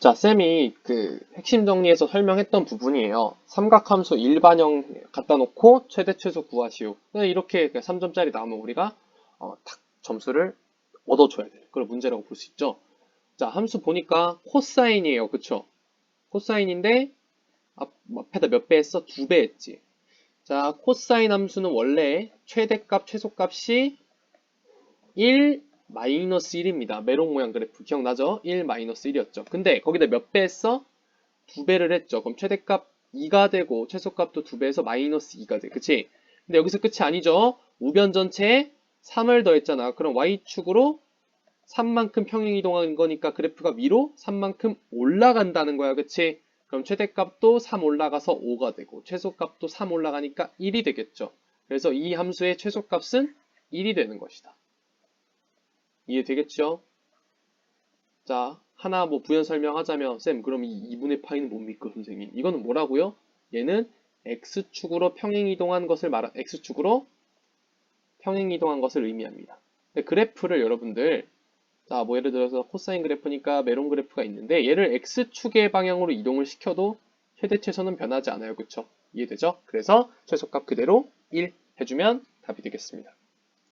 자, 쌤이 그 핵심 정리해서 설명했던 부분이에요. 삼각함수 일반형 갖다 놓고 최대 최소 구하시오. 네, 이렇게 3점짜리 나오면 우리가 어, 딱 점수를 얻어줘야 돼요. 그걸 문제라고 볼 수 있죠. 자, 함수 보니까 코사인이에요. 그쵸? 코사인인데 앞, 앞에다 몇 배 했어? 두 배 했지. 자, 코사인 함수는 원래 최대값, 최소값이 1 마이너스 1입니다. 메롱 모양 그래프 기억나죠? 1 마이너스 1이었죠. 근데 거기다 몇 배 했어? 두 배를 했죠. 그럼 최대값 2가 되고 최소값도 두 배해서 마이너스 2가 돼. 그치? 근데 여기서 끝이 아니죠. 우변 전체에 3을 더했잖아. 그럼 y축으로 3만큼 평행 이동한 거니까 그래프가 위로 3만큼 올라간다는 거야. 그치? 그럼 최대값도 3 올라가서 5가 되고 최소값도 3 올라가니까 1이 되겠죠. 그래서 이 함수의 최소값은 1이 되는 것이다. 이해되겠죠? 자, 하나 뭐 부연 설명하자면 쌤 그럼 이 2분의 파이는 뭡니까 선생님? 이거는 뭐라고요? 얘는 x축으로 평행 이동한 것을 말하 x축으로 평행 이동한 것을 의미합니다. 그래프를 여러분들 자, 뭐 예를 들어서 코사인 그래프니까 메론 그래프가 있는데 얘를 x축의 방향으로 이동을 시켜도 최대 최소는 변하지 않아요. 그쵸? 이해되죠? 그래서 최소값 그대로 1 해주면 답이 되겠습니다.